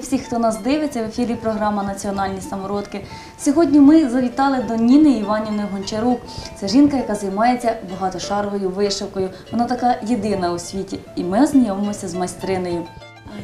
Вітаю всіх, хто нас дивиться в ефірі програма Національні самородки. Сьогодні ми завітали до Ніни Іванівни Гончарук. Це жінка, яка займається багатошаровою вишивкою. Вона така єдина у світі. І ми ознайомимося з майстринею.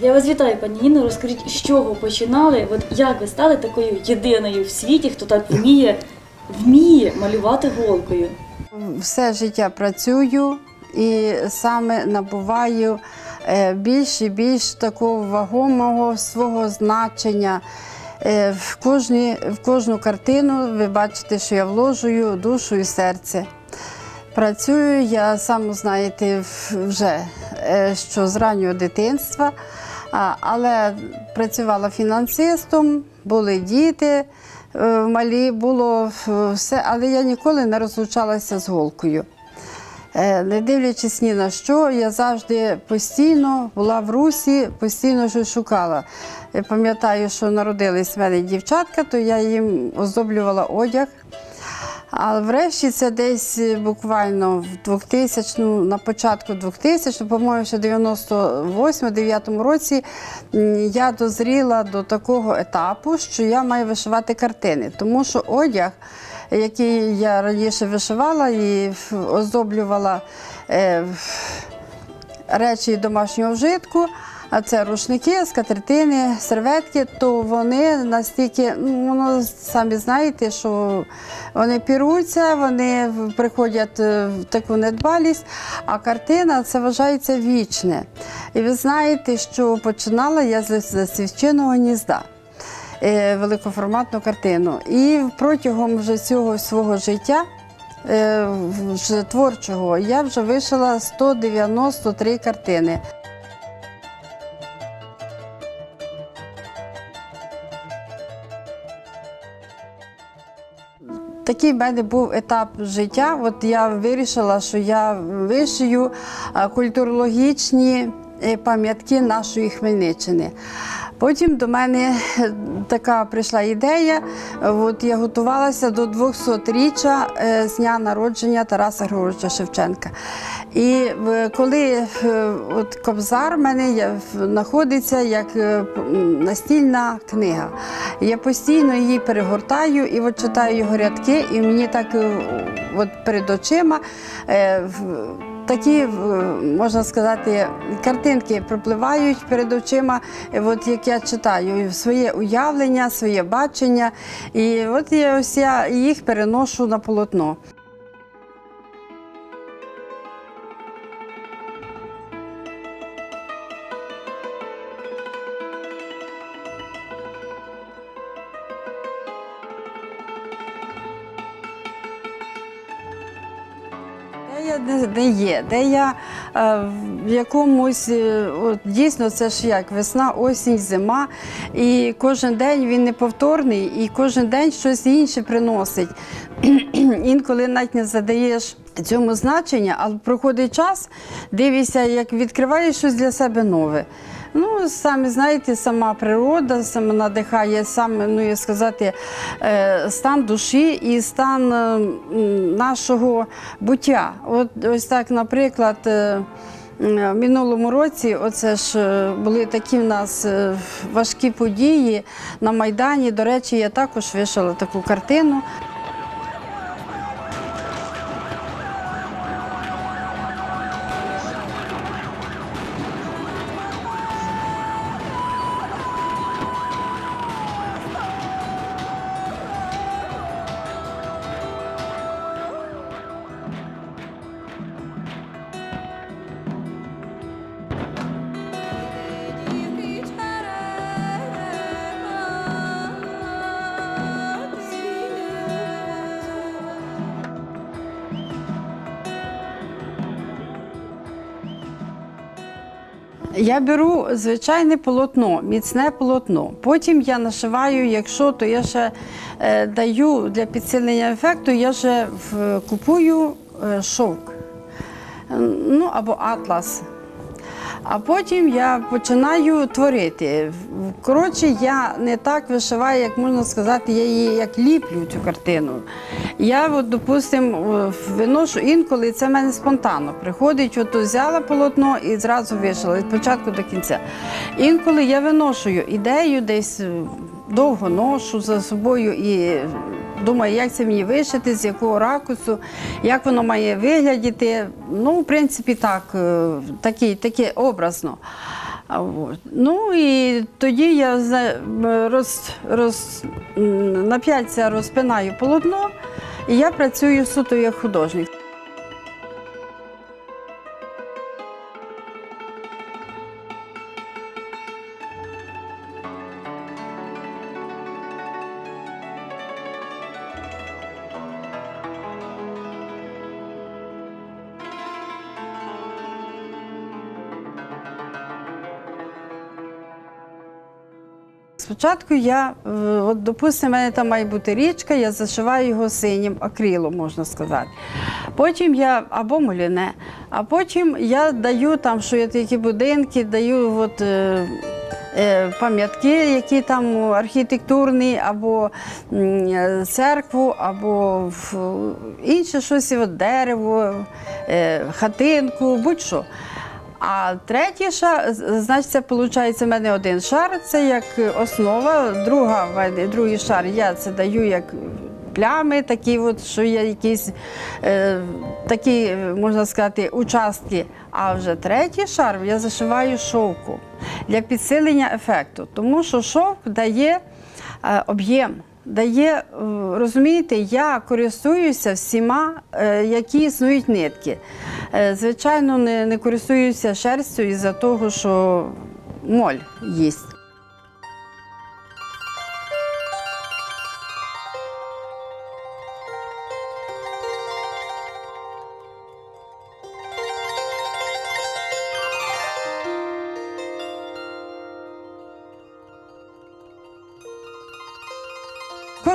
Я вас вітаю, пані Ніно. Розкажіть, з чого починали? От як ви стали такою єдиною в світі, хто так вміє, вміє малювати голкою? Все життя працюю і саме набуваю більш і більш такого вагомого свого значення. Е, В, кожні, в кожну картину ви бачите, що я вложую душу і серце. Працюю я саме знаєте вже е, що з раннього дитинства, але працювала фінансистом, були діти е, малі, було е, все, але я ніколи не розлучалася з голкою. Е, Не дивлячись ні на що, я завжди постійно була в русі, постійно щось шукала. Я пам'ятаю, що народились в мене дівчатка, то я їм оздоблювала одяг. А врешті це десь е, буквально в 2000, на початку 2000, по-моєму, ще в 98-9 році я дозріла до такого етапу, що я маю вишивати картини, тому що одяг, який я раніше вишивала і оздоблювала е, речі домашнього вжитку, а це рушники, скатертини, серветки, то вони настільки, ну самі знаєте, що вони піруться, вони приходять е, в таку недбалість, а картина це вважається вічне. І ви знаєте, що починала я з засвідченого гнізда. Е, Великоформатну картину. І протягом вже цього свого життя е, вже творчого я вже вишила 193 картини. Такий в мене був етап життя. От я вирішила, що я вишию культурологічні пам'ятки нашої Хмельниччини. Потім до мене е, така прийшла ідея. От я готувалася до 200-річчя е, з дня народження Тараса Григоровича Шевченка. І е, коли е, от Кобзар в мене знаходиться як е, настільна книга, я постійно її перегортаю і от читаю його рядки, і мені так е, от перед очима. Е, Такі, можна сказати, картинки пропливають перед очима, е, от як я читаю, своє уявлення, своє бачення. І от я, ось я їх переношу на полотно. Де я де, де є, де я е, в якомусь е, от, дійсно це ж як весна, осінь, зима. І кожен день він неповторний, і кожен день щось інше приносить. Інколи навіть не задаєш цьому значення, але проходить час, дивишся, як відкриваєш щось для себе нове. Ну, самі знаєте, сама природа саме надихає саме, ну як сказати, е, стан душі і стан е, нашого буття. От ось так, наприклад. е, В минулому році оце ж були такі в нас важкі події на Майдані. До речі, я також вишила таку картину. Я беру звичайне полотно, міцне полотно. Потім я нашиваю, якщо то я ще е, даю для підсилення ефекту, я ще в, купую е, шовк. Ну або атлас. А потім я починаю творити. Коротше, я не так вишиваю, як можна сказати, я її як ліплю цю картину. Я, от, допустимо, виношу інколи це в мене спонтанно. Приходить, от взяла полотно і зразу вишила від початку до кінця. Інколи я виношую ідею, десь довго ношу за собою і думаю, як це мені вишити, з якого ракурсу, як воно має виглядіти. Ну, в принципі, так, е, такі, таке образно. Ну і тоді я роз, роз, на п'ятця розпинаю полотно, і я працюю суто як художник. Спочатку я, е, от, допустимо, мене там має бути річка, я зашиваю його синім акрилом, можна сказати. Потім я або муліне, а потім я даю там, що є такі будинки, даю от, е, е, пам'ятки, які там архітектурні, або е, церкву, або інше щось, от, дерево, е, хатинку, будь-що. А третій шар, значить, це виходить в мене один шар, це як основа, друга, другий шар я це даю як плями, такі, от, що є якісь е, такі, можна сказати, участки. А вже третій шар я зашиваю шовку для підсилення ефекту, тому що шовк дає е, об'єм. Дає, е, розумієте, я користуюся всіма, е, які існують нитки. Е, Звичайно, не, користуюся шерстю із-за того, що моль їсть.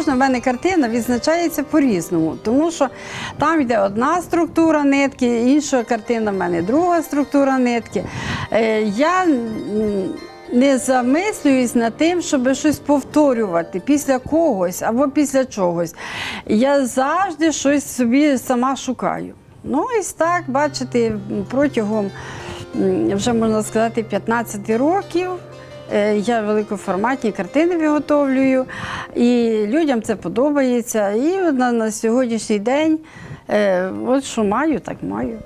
Кожна в мене картина відзначається по-різному, тому що там йде одна структура нитки, інша картина в мене друга структура нитки. Е, Я не замислююсь над тим, щоб щось повторювати після когось або після чогось. Я завжди щось собі сама шукаю. Ну і так, бачите, протягом вже можна сказати 15 років. Е, Я великоформатні картини виготовлюю, і людям це подобається. І на, на сьогоднішній день, е, от що маю, так маю.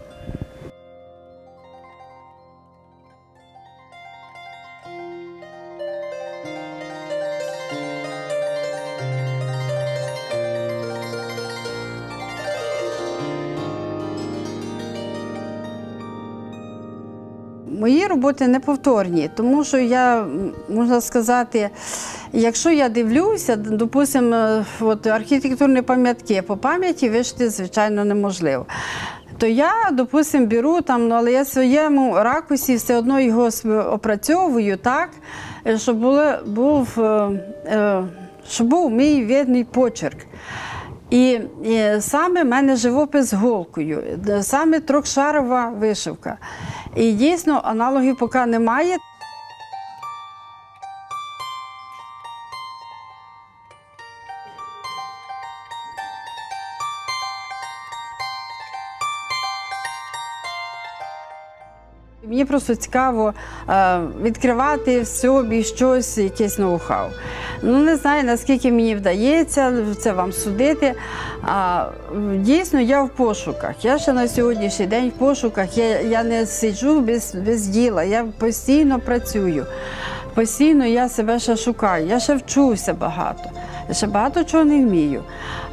Мої роботи неповторні, тому що я можна сказати, якщо я дивлюся, допустимо, е, от архітектурні пам'ятки по пам'яті вишити, звичайно, неможливо. То я, допустимо, беру там, ну, але я в своєму ракурсі все одно його опрацьовую так, е, щоб, було, був, е, щоб був мій видний почерк. І, і саме в мене живопис з голкою, саме трьохшарова вишивка. І дійсно аналогів поки немає. Мені просто цікаво е, відкривати в собі щось, якесь ноу-хау. Ну, не знаю, наскільки мені вдається це вам судити. А, дійсно, я в пошуках. Я ще на сьогоднішній день в пошуках. Я, я не сиджу без, без діла, я постійно працюю. Постійно я себе ще шукаю, я ще вчуся багато, я ще багато чого не вмію.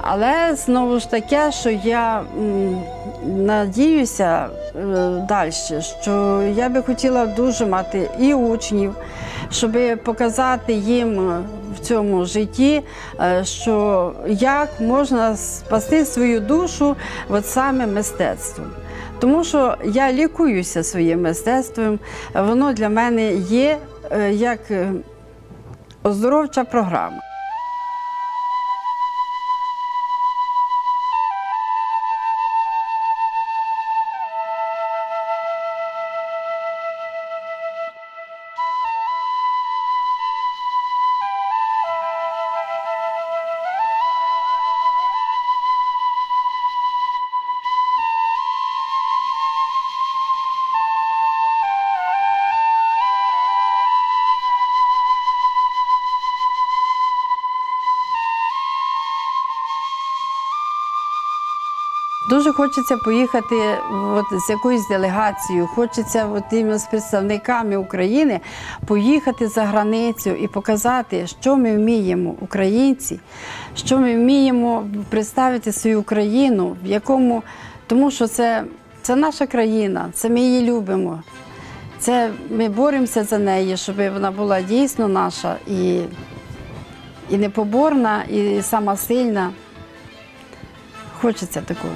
Але знову ж таке, що я м, надіюся е, далі, що я би хотіла дуже мати і учнів, щоб показати їм в цьому житті, е, що як можна спасти свою душу от саме мистецтвом. Тому що я лікуюся своїм мистецтвом, воно для мене є е, як е, оздоровча програма. Дуже хочеться поїхати от, з якоюсь делегацією, хочеться от, з представниками України поїхати за границю і показати, що ми вміємо, українці, що ми вміємо представити свою Україну, в якому, тому що це, це наша країна, це ми її любимо. Це ми боремося за неї, щоб вона була дійсно наша і, і непоборна, і сама сильна. Хочеться такого.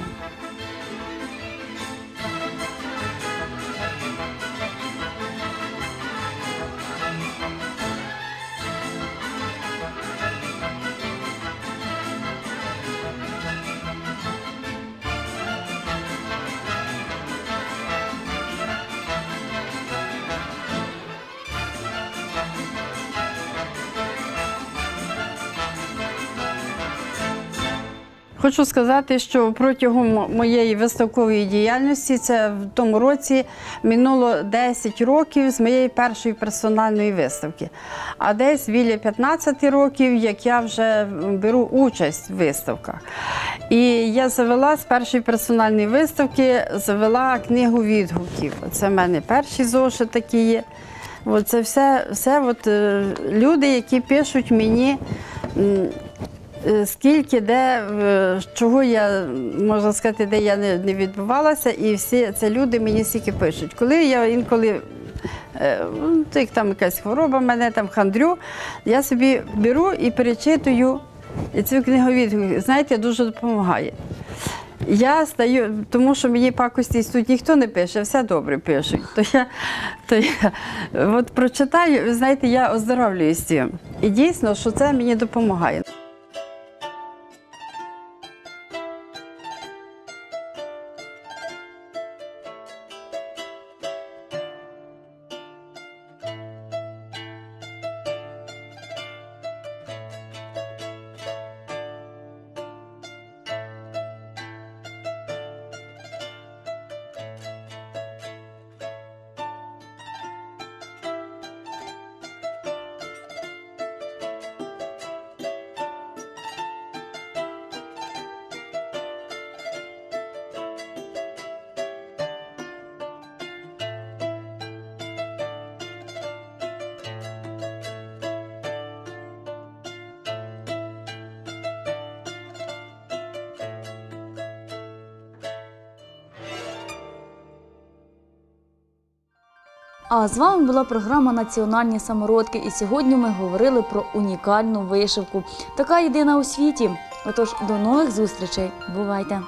Хочу сказати, що протягом моєї виставкової діяльності, це в тому році минуло 10 років з моєї першої персональної виставки. А десь біля 15 років, як я вже беру участь в виставках. І я завела з першої персональної виставки, завела книгу відгуків. Це в мене перші зошит такі є. Це все, все от, е, люди, які пишуть мені. Е, Скільки, де, е, чого я можна сказати, де я не, відбувалася, і всі це люди мені стільки пишуть. Коли я інколи е, ну, як там якась хвороба, мене там хандрю, я собі беру і перечитую і цю книгу відгуків. Знаєте, дуже допомагає. Я стаю, тому що мені пакості тут ніхто не пише, все добре пишуть. То я, то я от прочитаю, знаєте, я оздоровлююсь цим. І дійсно, що це мені допомагає. А з вами була програма Національні самородки. І сьогодні ми говорили про унікальну вишивку. Така єдина у світі. Отож, до нових зустрічей. Бувайте!